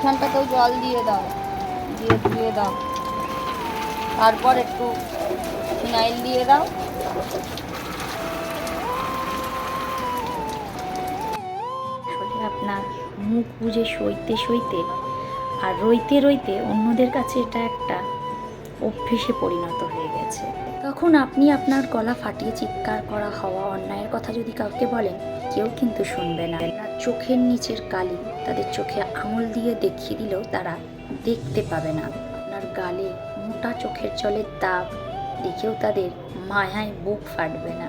এইখানটাতেও জল দিয়ে দাও, দিয়ে ধুয়ে দাও। তারপর একটু ফিনাইল দিয়ে দাও। আপনার মুখ বুঝে সইতে সইতে আর রইতে রইতে অন্যদের কাছে এটা একটা অভ্যেসে পরিণত হয়ে গেছে। তখন আপনি আপনার গলা ফাটিয়ে চিৎকার করা, হওয়া, অন্যায়ের কথা যদি কাউকে বলেন, কেউ কিন্তু শুনবে না। আপনার চোখের নিচের কালি তাদের চোখে আঙুল দিয়ে দেখিয়ে দিলেও তারা দেখতে পাবে না। আপনার গালে মোটা চোখের জলের দাগ দেখেও তাদের মায়ায় বুক ফাটবে না।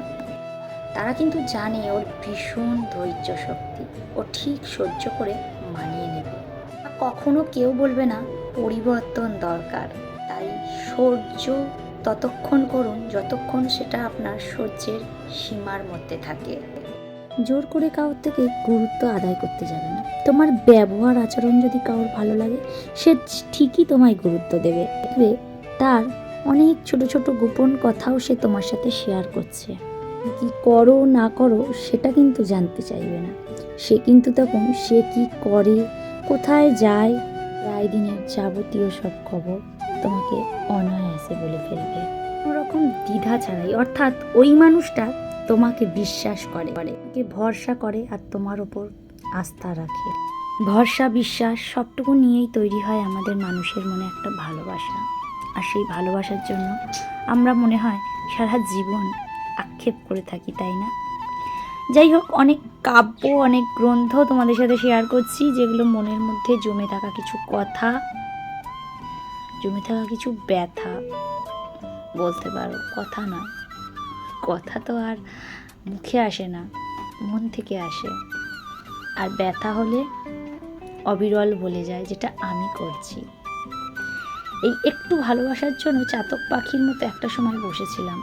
তারা কিন্তু জানে ওর ভীষণ ধৈর্য শক্তি। ও ঠিক সহ্য করে মানিয়ে নেবে। কখনো কেউ বলবে না, পরিবর্তন দরকার। তাই সহ্য ততক্ষণ করুন যতক্ষণ সেটা আপনার সহ্যের সীমার মধ্যে থাকে। জোর করে কারোর থেকে গুরুত্ব আদায় করতে যাবে না। তোমার ব্যবহার আচরণ যদি কারোর ভালো লাগে, সে ঠিকই তোমায় গুরুত্ব দেবে। তার অনেক ছোট ছোট গোপন কথাও সে তোমার সাথে শেয়ার করছে। কি করো না করো সেটা কিন্তু জানতে চাইবে না। সে কিন্তু তখন সে কি করে, কোথায় যায়, প্রায় দিনের যাবতীয় সব খবর তোমাকে অনায়াসে বলে ফেলবে। রকম দ্বিধা ছাড়াই, অর্থাৎ ওই মানুষটা তোমাকে বিশ্বাস করে তোমাকে ভরসা করে আর তোমার ওপর আস্থা রাখে। ভরসা, বিশ্বাস, সবটুকু নিয়েই তৈরি হয় আমাদের মানুষের মনে একটা ভালোবাসা। আর সেই ভালোবাসার জন্য আমরা মনে হয় সারা জীবন আক্ষেপ করে থাকি, তাই না? যাই হোক, অনেক কাব্য, অনেক গ্রন্থ তোমাদের সাথে শেয়ার করছি, যেগুলো মনের মধ্যে জমে থাকা কিছু কথা। জমে থাকা কিছু ব্যথা, বলতে পারো, কথা না। কথা তো আর মুখে আসে না, মন থেকে আসে। আর ব্যথা হলে অবিরল বলে যায়, যেটা আমি করছি। এই একটু ভালোবাসার জন্য চাতক পাখির মতো একটা সময় বসেছিলাম।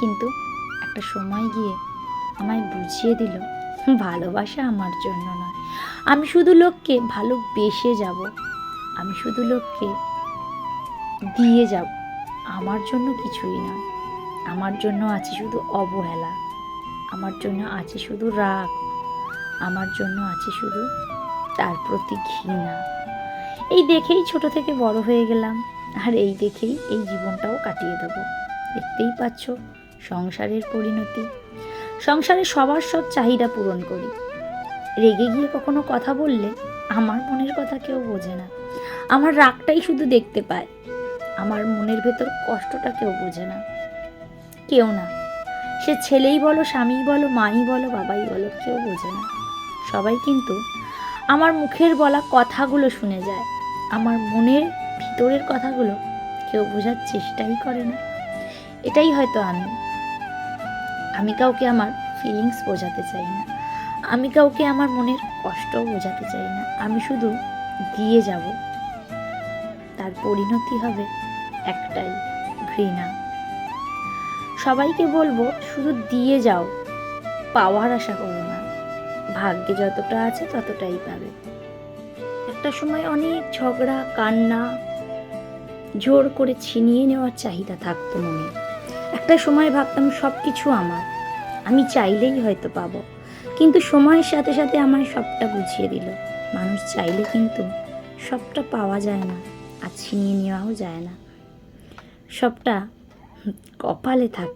কিন্তু একটা সময় গিয়ে আমায় বুঝিয়ে দিল, ভালোবাসা আমার জন্য নয়। আমি শুধু লোককে ভালোবেসে যাব। আমি শুধু লোককে দিয়ে যাব। আমার জন্য কিছুই নয়। আমার জন্য আছে শুধু অবহেলা। আমার জন্য আছে শুধু রাগ। আমার জন্য আছে শুধু তার প্রতি ঘৃণা। এই দেখেই ছোট থেকে বড় হয়ে গেলাম। আর এই দেখেই এই জীবনটাও কাটিয়ে দেবো। দেখতেই পাচ্ছ, সংসারের পরিণতি। সংসারে সবার সব চাহিদা পূরণ করি। রেগে গিয়ে কখনো কথা বললে আমার মনের কথা কেউ বোঝে না। আমার রাগটাই শুধু দেখতে পায়। আমার মনের ভেতর কষ্টটা কেউ বোঝে না। কেউ না। সে ছেলেই বলো, স্বামীই বলো, মাই বলো, বাবাই বলো, কেউ বোঝে না। সবাই কিন্তু আমার মুখের বলা কথাগুলো শুনে যায়। আমার মনের ভিতরের কথাগুলো কেউ বোঝার চেষ্টাই করে না। এটাই হয়তো আমি। আমি কাউকে আমার ফিলিংস বোঝাতে চাই না। আমি কাউকে আমার মনের কষ্টও বোঝাতে চাই না। আমি শুধু দিয়ে যাব। তার পরিণতি হবে একটাই, ঘৃণা। সবাইকে বলব, শুধু দিয়ে যাও, পাওয়ার আশা করো না। ভাগ্যে যতটা আছে ততটাই পাবে। একটা সময় অনেক ঝগড়া, কান্না, জোর করে ছিনিয়ে নেওয়ার চাহিদা থাকতো মনে। একটা সময় ভাবতাম সব কিছু আমার, আমি চাইলেই হয়তো পাবো। কিন্তু সময়ের সাথে সাথে আমায় সবটা বুঝিয়ে দিল। মানুষ চাইলে কিন্তু সবটা পাওয়া যায় না। আর ছিনিয়ে নেওয়াও যায় না। সবটা কপালে থাকে।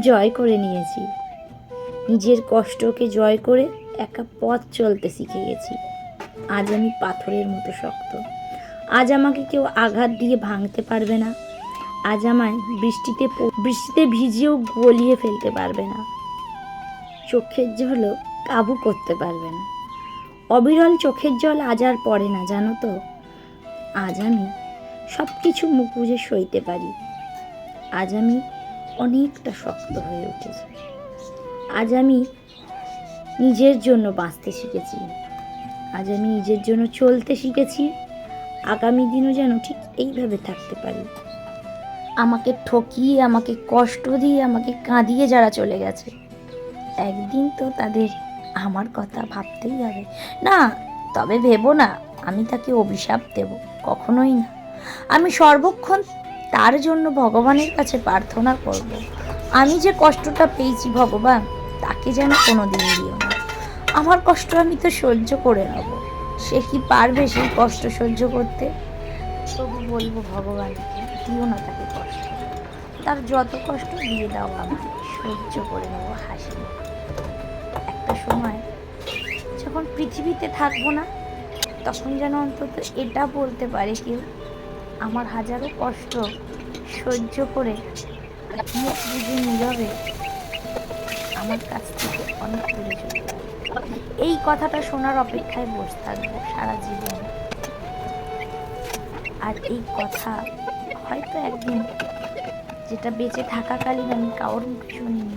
জয় করে নিয়েছি। নিজের কষ্টকে জয় করে একা পথ চলতে শিখে গেছি আজ আমি পাথরের মতো শক্ত। আজ আমাকে কেউ আঘাত দিয়ে ভাঙতে পারবে না। আজ আমায় বৃষ্টিতে বৃষ্টিতে ভিজিয়েও গলিয়ে ফেলতে পারবে না। চোখের জলও কাবু করতে পারবে না। অবিরল চোখের জল আজ আর পড়ে না, জানো তো? আজ আমি সব কিছু মুখ বুঝে সইতে পারি। আজ আমি অনেকটা শক্ত হয়ে উঠেছে। আজ আমি নিজের জন্য বাঁচতে শিখেছি। আজ আমি নিজের জন্য চলতে শিখেছি। আগামী দিনও যেন ঠিক এইভাবে থাকতে পারি। আমাকে ঠকিয়ে, আমাকে কষ্ট দিয়ে, আমাকে কাঁদিয়ে যারা চলে গেছে, একদিন তো তাদের আমার কথা ভাবতেই হবে। না, তবে ভেবো না, আমি তাকে অভিশাপ দেব, কখনোই না। আমি সর্বক্ষণ তার জন্য ভগবানের কাছে প্রার্থনা করব। আমি যে কষ্টটা পেয়েছি ভগবান, তাকে যেন কোনো দিন দিও না। আমার কষ্ট আমি তো সহ্য করে নেব। সে কি পারবে সেই কষ্ট সহ্য করতে? তবু বলব ভগবান দিও না তাকে কষ্ট। তার যত কষ্ট দিয়ে দাও আমি সহ্য করে নেব হাসি। একটা সময় যখন পৃথিবীতে থাকব না, তখন যেন অন্তত এটা বলতে পারে কেউ আমার হাজারো কষ্ট সহ্য করে মুখ বুঝে আমার কাছ থেকে অনেক দূরে চলে এই কথাটা শোনার অপেক্ষায় বসে থাকব সারা জীবন। আর এই কথা হয়তো একদিন যেটা বেঁচে থাকাকালীন আমি কারোর মুখে শুনিনি,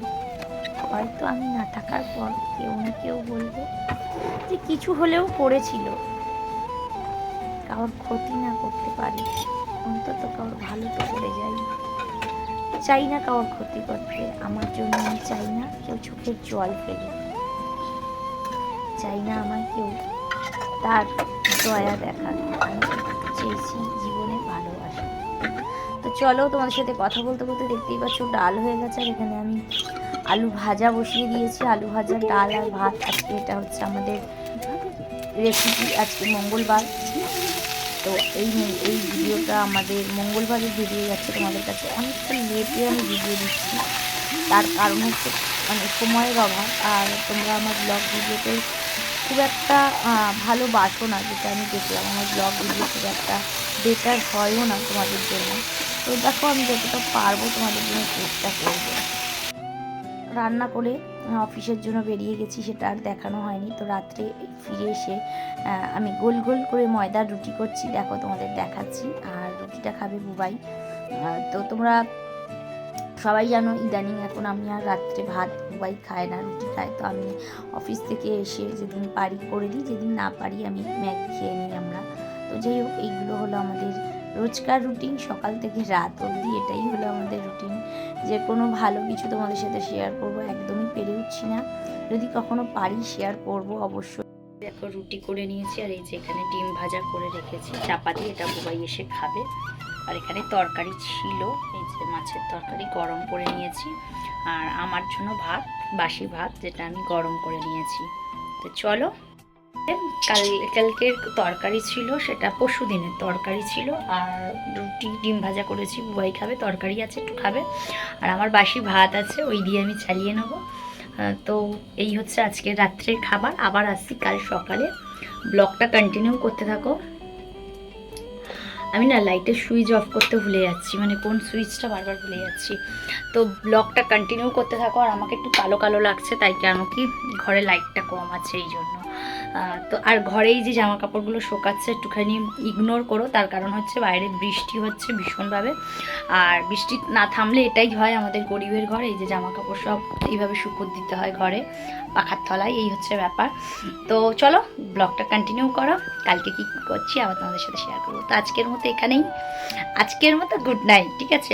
হয়তো আমি না থাকার পর কেউ না কেউ বলবে যে কিছু হলেও করেছিল। কারোর ক্ষতি না করতে পারি। অন্তত কারোর ভালো তো করে যাই। চাই না কারোর ক্ষতি করতে আমার জন্য আমি চাই না কেউ চোখের জল ফেলে। চাই না আমায় কেউ তার দয়া দেখান আমি চেয়েছি জীবনে ভালোবাসা। তো চলো তোমাদের সাথে কথা বলতে বলতে দেখতেই পাচ্ছ ডাল হয়ে গেছে, আর এখানে আমি আলু ভাজা বসিয়ে দিয়েছি। আলু ভাজা, ডাল আর ভাত। আজকে এটা হচ্ছে আমাদের রেসিপি আজকে মঙ্গলবার। তো এই এই ভিডিওটা আমাদের মঙ্গলবারের ভিডিও যাচ্ছে তোমাদের কাছে অনেকটা লেটে আমি ভিডিও দিচ্ছি। তার কারণ হচ্ছে মানে সময়ের অভাব আর তোমরা আমার ব্লগ ভিডিওতে খুব একটা আহ, ভালোবাসো না যেটা আমি দেখলাম। আমার ব্লগ ভিডিও খুব একটা বেটার হয়ও না তোমাদের জন্য। তো দেখো আমি যতটা পারব তোমাদের জন্য চেষ্টা করব। রান্না করে অফিসের জন্য বেরিয়ে গেছি, সেটা আর দেখানো হয়নি। তো রাত্রে ফিরে এসে আমি গোল গোল করে ময়দার রুটি করছি। দেখো তোমাদের দেখাচ্ছি। আর রুটিটা খাবে বুবাই। তো তোমরা সবাই জানো, ইদানিং এখন আমি আর রাত্রে ভাত বুবাই খায় না, রুটি খায়। তো আমি অফিস থেকে এসে যেদিন পারি করে দিই, যেদিন না পারি আমি ম্যাগি খেয়ে নিই আমরা। তো যাই হোক, এইগুলো হলো আমাদের রোজকার রুটিন সকাল থেকে রাত অবধি এটাই হলো আমাদের রুটিন যে কোনো ভালো কিছু তোমাদের সাথে শেয়ার করব একদমই পেরে উঠছি না। যদি কখনো পারি শেয়ার করব অবশ্যই। দেখো, রুটি করে নিয়েছি আর এই যে এখানে ডিম ভাজা করে রেখেছি। চাপা দিয়ে এটা বুবাই এসে খাবে। আর এখানে তরকারি ছিল, এই যে মাছের তরকারি গরম করে নিয়েছি। আর আমার জন্য ভাত, বাসি ভাত, যেটা আমি গরম করে নিয়েছি। তো চলো, কাল, কালকের তরকারি ছিল, সেটা পরশু দিনের তরকারি ছিল। আর রুটি, ডিম ভাজা করেছি, বুবাই খাবে, তরকারি আছে, একটু খাবে। আর আমার বাসি ভাত আছে, ওই দিয়ে আমি চালিয়ে নেব। তো এই হচ্ছে আজকে রাত্রের খাবার। আবার আসছি কাল সকালে। ব্লগটা কন্টিনিউ করতে থাকো। আমি না লাইটের সুইচ অফ করতে ভুলে যাচ্ছি। মানে কোন সুইচটা বারবার ভুলে যাচ্ছি। তো ব্লগটা কন্টিনিউ করতে থাকো। আর আমাকে একটু কালো কালো লাগছে, তাই কেন কি ঘরে লাইটটা কম আছে, এই জন্য। তো আর ঘরেই যে জামা কাপড়গুলো শোকাচ্ছে, একটুখানি ইগনোর করো। তার কারণ হচ্ছে বাইরে বৃষ্টি হচ্ছে ভীষণভাবে। আর বৃষ্টি না থামলে এটাই হয় আমাদের গরিবের ঘরে, এই যে জামা কাপড় সব এইভাবে শুকুর দিতে হয় ঘরে, পাখার তলায়, এই হচ্ছে ব্যাপার। তো চলো ব্লগটা কন্টিনিউ করো। কালকে কী করছি, আবার তোমাদের সাথে শেয়ার করব। তো আজকের মতো এখানেই। আজকের মতো গুড নাইট ঠিক আছে?